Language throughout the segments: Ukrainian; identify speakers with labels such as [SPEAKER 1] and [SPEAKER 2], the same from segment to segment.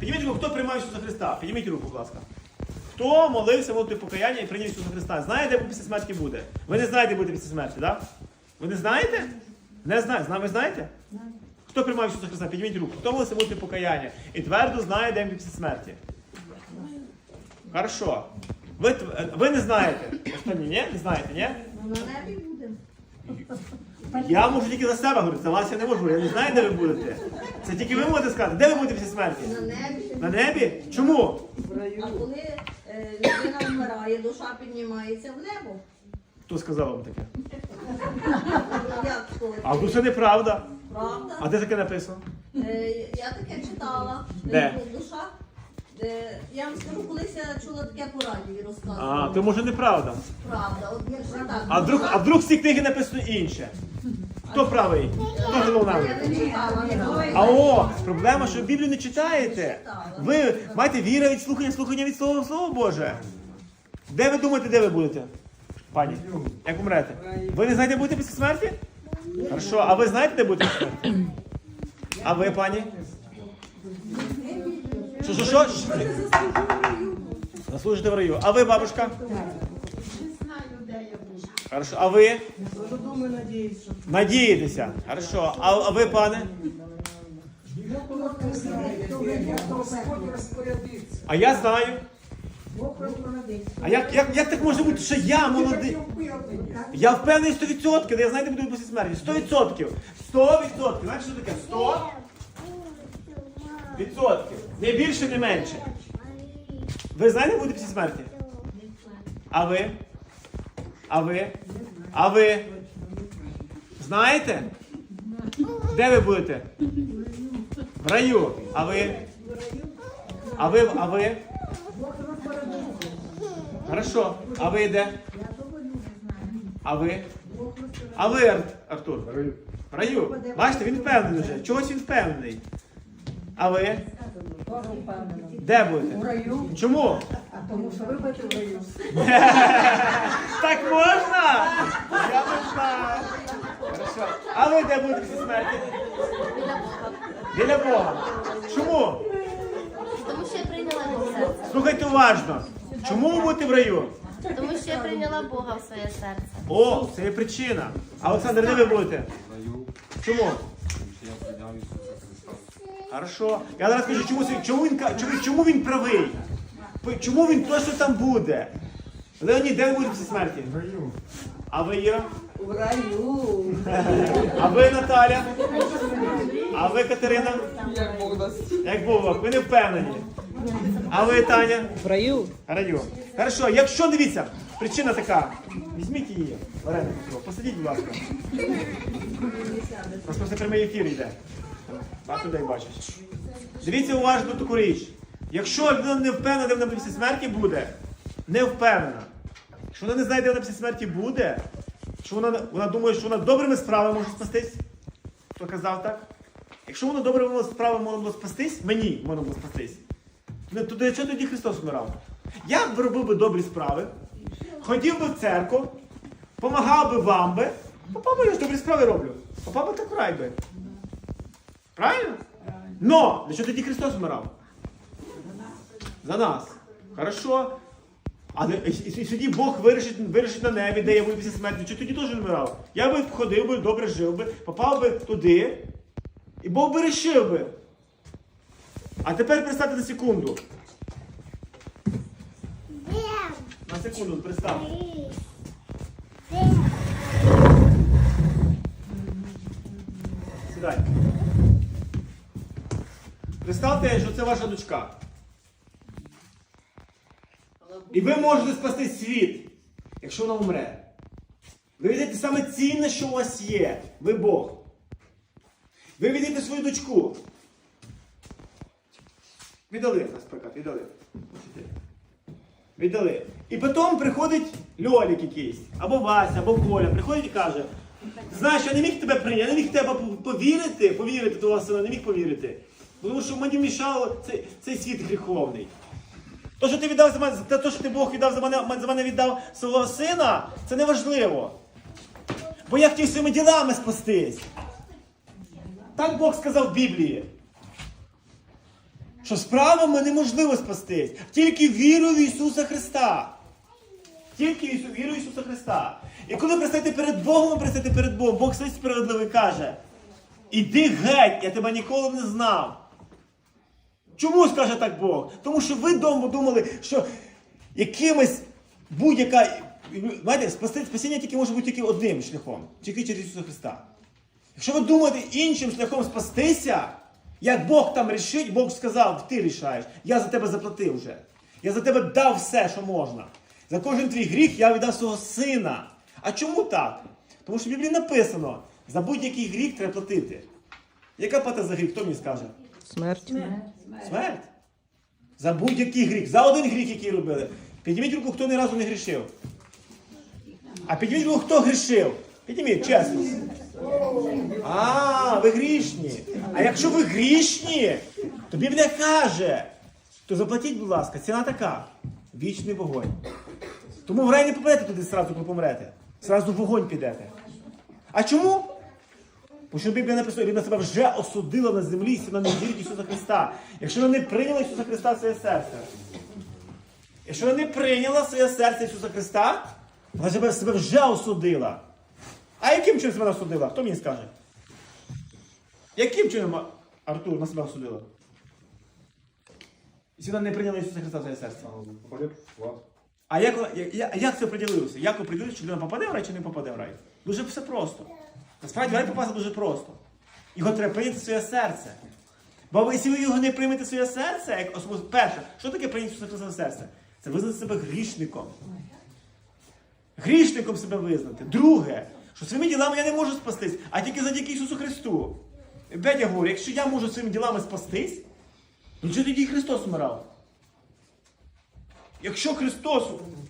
[SPEAKER 1] Підніміть руку, хто приймав Ісуса Христа? Підніміть руку, будь ласка. Хто молився молити покаяння і прийняв Ісуса Христа? Знає, де після смерті буде? Ви не знаєте, де буде після смерті, так? Ви не знаєте? Не знаєте. Зна- Ви знаєте? Хто приймав Ісуса Христа? Підніміть руку. Хто молився молити покаяння і твердо знає, де після смерті? Хорошо. Ви, ви не знаєте. Останні, ні? Не знаєте, ні?
[SPEAKER 2] Ну, на небі будемо.
[SPEAKER 1] Я можу тільки за себе говорити, за вас я не можу. Я не знаю, де ви будете. Це тільки ви можете сказати, де ви будете після смерті?
[SPEAKER 2] На небі.
[SPEAKER 1] На небі? Чому?
[SPEAKER 2] А коли е, людина вмирає, душа піднімається в небо.
[SPEAKER 1] Хто сказав вам таке?
[SPEAKER 2] Як то?
[SPEAKER 1] А тут це неправда.
[SPEAKER 2] Правда?
[SPEAKER 1] А де таке написано?
[SPEAKER 2] Е, я таке читала.
[SPEAKER 1] Де?
[SPEAKER 2] Е, Душа. Е, я вам скажу, колись я чула таке по радіо
[SPEAKER 1] А, то може неправда.
[SPEAKER 2] Правда, от якщо так.
[SPEAKER 1] А вдруг, а вдруг в цій книгі написано інше? Хто правий? Хто головна?
[SPEAKER 2] Я не читала. не знаю.
[SPEAKER 1] А о, проблема, що Біблію не читаєте. Ви маєте віра від слухання, слухання від слова, Слова Боже. Де ви думаєте, де ви будете? Пані, як умрете? Ви не знаєте, де будете після смерті? Хорошо, а ви знаєте, де будете після смерті? А ви, пані? Що, що, що? Заслужите в раю. А ви, бабушка? Хорошо. А ви?
[SPEAKER 3] Думаю,
[SPEAKER 1] Надієтеся. Хорошо. А, а ви, пане? А я знаю. А як, як, як так може бути, що я молодий? Я впевнений 100%, де я знаю, де буду після смерті. 100%. 100%. Знаєте, що таке? 100 відсотків. Не більше, не менше. Ви знаєте, де буде після смерті? А ви? А ви? А ви? Знаєте? Де ви будете? В раю. А ви? А ви? А ви? Хорошо. А ви де? А ви? А ви, Ар- Артур? Раю. В раю. Бачите, він впевнений вже. Чогось він впевнений. А ви? Де будете?
[SPEAKER 3] В раю,
[SPEAKER 1] Чому?
[SPEAKER 3] а тому що ви будете в раю.
[SPEAKER 1] Так можна? Я не знаю. Хорошо. А ви де будете після смерті? Біля Бога. Чому?
[SPEAKER 4] Тому що я прийняла його в серце.
[SPEAKER 1] Слухайте уважно. Чому ви будете в раю?
[SPEAKER 4] Тому що я прийняла Бога в своє серце.
[SPEAKER 1] О, це є причина. А Олександр, де ви будете? Чому?
[SPEAKER 5] Я прийняв Ісуса.
[SPEAKER 1] Хорошо. Я зараз скажу, чому, чому, він, чому, чому він правий? Чому він точно там буде? Леонід, де ви будете після смерті? В раю. А ви Іра?
[SPEAKER 3] В раю.
[SPEAKER 1] А ви Наталя? А ви Катерина?
[SPEAKER 5] Як Бог дасть.
[SPEAKER 1] Як Бог, ви не впевнені. А ви Таня?
[SPEAKER 3] В раю.
[SPEAKER 1] Раю. Хорошо, якщо дивіться, причина така. Візьміть її, Вареник, посадіть, будь ласка. Просто це прямий ефір йде. Багато людей. Дивіться уважно таку річ. Якщо людина не впевнена, де вона після смерті буде, не впевнена. Якщо вона не знає, де вона після смерті буде, що вона, вона думає, що вона добрими справами може спастись. Хто казав так? Якщо вона добрими справами може спастись, мені можна було спастись. Ну, то для чого тоді Христос вмирав? Я б робив би добрі справи, ходив би в церкву, помагав би вам би, би я ж добрі справи роблю. Би так рай би. Правильно? Но, для чого тоді Христос вмирав? За нас. Хорошо. А і, і, і тоді Бог вирішить, вирішить на небі, де я буду після смерті. Чи тоді теж вмирав? Я би ходив би, добре жив би, попав би туди, і Бог би рішив би. А тепер представте на секунду. На секунду, представте. Сідай. Представте, що це ваша дочка. І ви можете спасти світ, якщо вона умре. Ви віддаєте саме цінне, що у вас є. Ви Бог. Ви віддаєте свою дочку. Віддали, наприклад, віддали. Віддали. І потім приходить Льолік якийсь, або Вася, або Коля, приходить і каже, знаєш, я не міг тебе прийняти, я не міг тебе повірити, повірити твого сина, не міг повірити. Тому що мені мішав цей, цей світ гріховний. То, що ти віддав за мене, то, що ти Бог віддав за мене, за мене віддав свого сина, це не важливо. Бо я хотів своїми ділами спастись. Так Бог сказав в Біблії. що справами неможливо спастись. Тільки вірою в Ісуса Христа. Тільки вірою в Ісуса Христа. І коли ви предстаєте перед Богом, ви предстаєте перед Богом, Бог стоїть справедливий каже: Іди геть, я тебе ніколи не знав. Чому скаже так Бог? Тому що ви вдома думали, що якимось будь-яка. Знаєте, спасіння тільки може бути тільки одним шляхом, тільки через Ісуса Христа. Якщо ви думаєте іншим шляхом спастися, як Бог там рішить, Бог сказав, ти рішаєш, я за тебе заплатив вже. Я за тебе дав все, що можна. За кожен твій гріх я віддав свого сина. А чому так? Тому що в Біблії написано, за будь-який гріх треба платити. Яка плата за гріх? Хто мені скаже?
[SPEAKER 5] Смерть.
[SPEAKER 1] Смерть. За будь-який гріх. За один гріх, який робили. Підніміть руку, хто ні разу не грішив. А підніміть руку, хто грішив. Підніміть, чесно. А, ви грішні. А якщо ви грішні, то Біблія каже, то заплатіть, будь ласка, ціна така. Вічний вогонь. Тому в рай не попадете туди зразу, коли помрете. Зразу в вогонь підете. А чому? Бо що Біблія написано, людина себе вже осудила на землі, якщо вона не вірить Ісуса Христа. Якщо вона не прийняла Ісуса Христа в своє серце. Якщо вона не прийняла своє серце Ісуса Христа, вона себе, себе вже осудила. А яким чином себе осудила? Хто мені скаже? Яким чином Артур на себе осудила? Якщо вона не прийняла Ісуса Христа в своє серце. А як, як, як- це оприділилося? Як оприділилося, чи людина попаде в рай, чи не попаде в рай? Дуже все просто. Насправді рай попасти дуже просто. Його треба прийняти в своє серце. Бо якщо ви його не приймете в своє серце, як особисто, перше, що таке прийняти в серце? Це визнати себе грішником. Грішником себе визнати. Друге, що своїми ділами я не можу спастись, а тільки завдяки Ісусу Христу. Опять я говорю, якщо я можу своїми ділами спастись, ну чого тоді Христос вмирав? Якщо Христос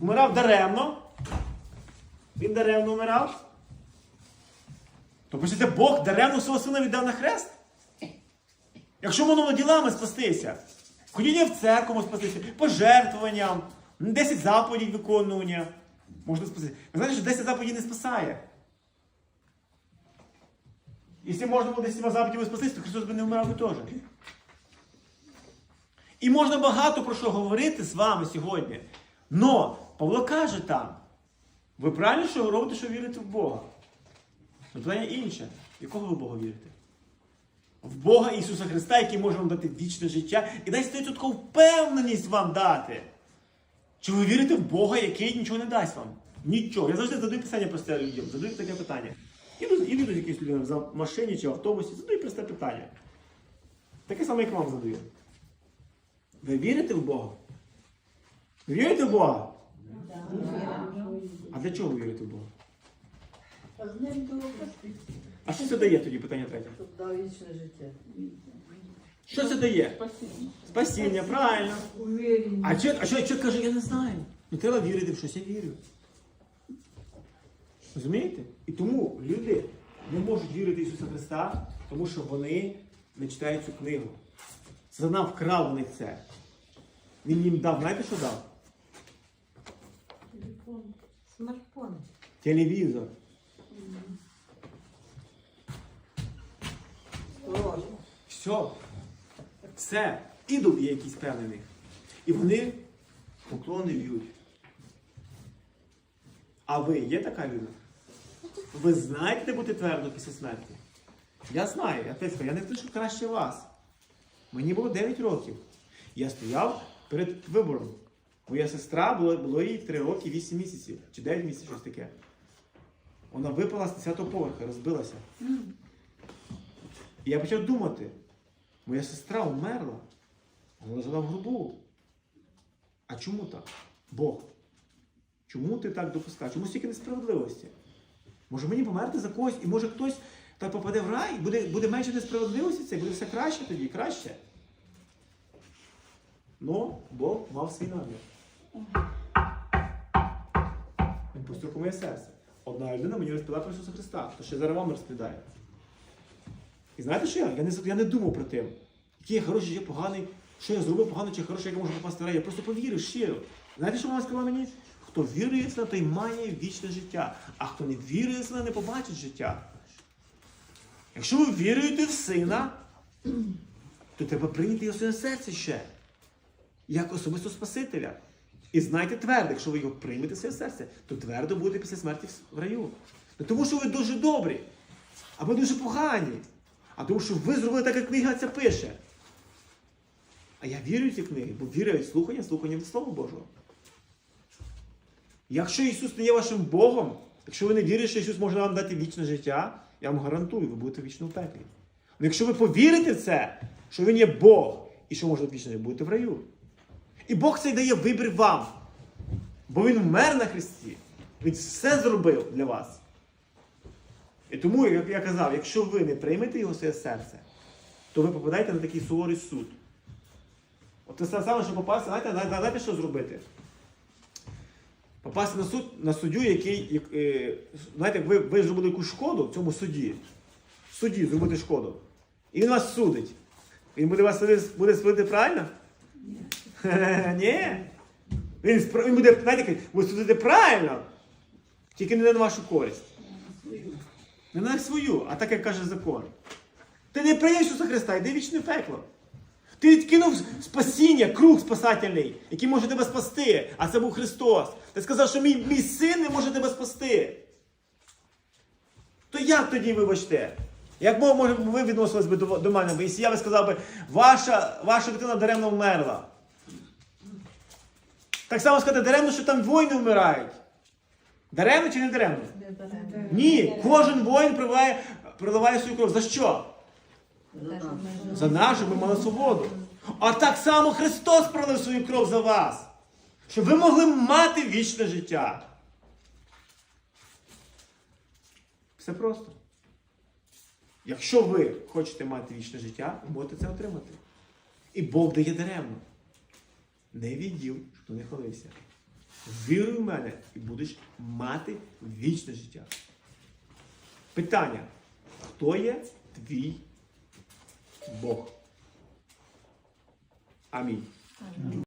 [SPEAKER 1] вмирав даремно, Він даремно вмирав, то пишеться, Бог даремно свого сина віддав на хрест. Якщо можна ділами спастися, ходіння в церкву спастися, пожертвуванням, 10 заповідей виконування, можна спастися. Ви знаєте, що 10 заповідей не спасає. Якщо можна було 10 заповідей спастися, то Христос би не вмирав би теж. І можна багато про що говорити з вами сьогодні. Но Павло каже там, ви правильно що робите, що вірите в Бога? Но питання інше. Якого ви Бога вірите? В Бога Ісуса Христа, який може вам дати вічне життя, і дасть 100% впевненість вам дати. Чи ви вірите в Бога, який нічого не дасть вам? Нічого. Я завжди задаю питання просте людям, задаю таке питання. Іду, іду до якоїсь людини в машині чи в автобусі, задаю просте питання. Таке саме, як вам задаю. Ви вірите в Бога? Ви вірите в Бога? А для чого ви вірите в Бога? А що це дає тоді питання третє?
[SPEAKER 2] Вічне життя.
[SPEAKER 1] Що це дає? Спасіння, правильно.
[SPEAKER 3] Уверен.
[SPEAKER 1] А що, а що, що каже, я не знаю. Ну треба вірити в щось, я вірю. Розумієте? І тому люди не можуть вірити Ісуса Христа, тому що вони не читають цю книгу. Сатана вкрав у них це. Він їм дав, знаєте, що дав? Телефон.
[SPEAKER 2] Смартфон.
[SPEAKER 1] Телевізор. Все. Все. Ідол є якийсь певний. І вони поклони в'ють. А ви є така людина? Ви знаєте, де бути твердо після смерті? Я знаю, я кажу, я не що краще вас. Мені було 9 років. Я стояв перед вибором. Моя сестра було, було їй 3 роки 8 місяців, чи 9 місяців, щось таке. Вона випала з 10-го поверха, розбилася. І я почав думати, моя сестра вмерла, вона лежала в гробу. А чому так? Бог. Чому ти так допускаєш? Чому стільки несправедливості? Може мені померти за когось, і може хтось так попаде в рай, буде, буде менше несправедливості, це буде все краще тоді, краще. Ну, Бог мав свій намір. Він поступ моє серце. Одна людина мені розповіла про Ісуса Христа, то ще зараз вам розповідає. І знаєте що я? Я не, я не думав про те, який я хороший, чи я поганий, що я зробив погано чи хороше, як я можу попасти в рай. Я просто повірив щиро. Знаєте, що вона сказала мені? Хто вірує в сина, той має вічне життя, а хто не вірує в сина, не побачить життя. Якщо ви віруєте в сина, то треба прийняти його своє серце ще, як особисто Спасителя. І знайте твердо, якщо ви його приймете в своє серце, то твердо будете після смерті в раю. Не тому, що ви дуже добрі, або дуже погані, а тому, що ви зробили так, як книга ця пише. А я вірю в ці книги, бо вірю в слухання, слухання від Слова Божого. Якщо Ісус не є вашим Богом, якщо ви не вірите, що Ісус може вам дати вічне життя, я вам гарантую, ви будете вічно в пеклі. Але якщо ви повірите в це, що Він є Бог і що може вічне життя, будете в раю. І Бог цей дає вибір вам. Бо Він вмер на Христі. Він все зробив для вас. І тому, як я казав, якщо ви не приймете його своє серце, то ви попадаєте на такий суворий суд. От це саме, що попасти, знаєте, знаєте, що зробити? Попасти на суд на суддю, який, як, е, знаєте, ви, ви зробили якусь шкоду в цьому суді. В суді зробити шкоду. І він вас судить. Він буде вас буде судити правильно? Ні. Він, він буде, знаєте, буде судити правильно, тільки не на вашу користь. Не на свою, а так, як каже закон. Ти не прийняв Ісуса Христа, йди вічне пекло. Ти відкинув спасіння, круг спасательний, який може тебе спасти, а це був Христос. Ти сказав, що мій, мій син не може тебе спасти. То як тоді, вибачте? Як може, ви відносились би до, до мене? Якщо я би сказав би, ваша, ваша дитина даремно вмерла. Так само сказати, даремно, що там воїни вмирають. Даремно чи не даремно? Ні, кожен воїн проливає, проливає свою кров. За що? За нас, щоб ми мали свободу. А так само Христос пролив свою кров за вас. Щоб ви могли мати вічне життя. Все просто. Якщо ви хочете мати вічне життя, ви можете це отримати. І Бог дає даремно. Не відділ, що не хвалився. Віруй в мене і будеш мати вічне життя. Питання: хто є твій Бог? Амінь.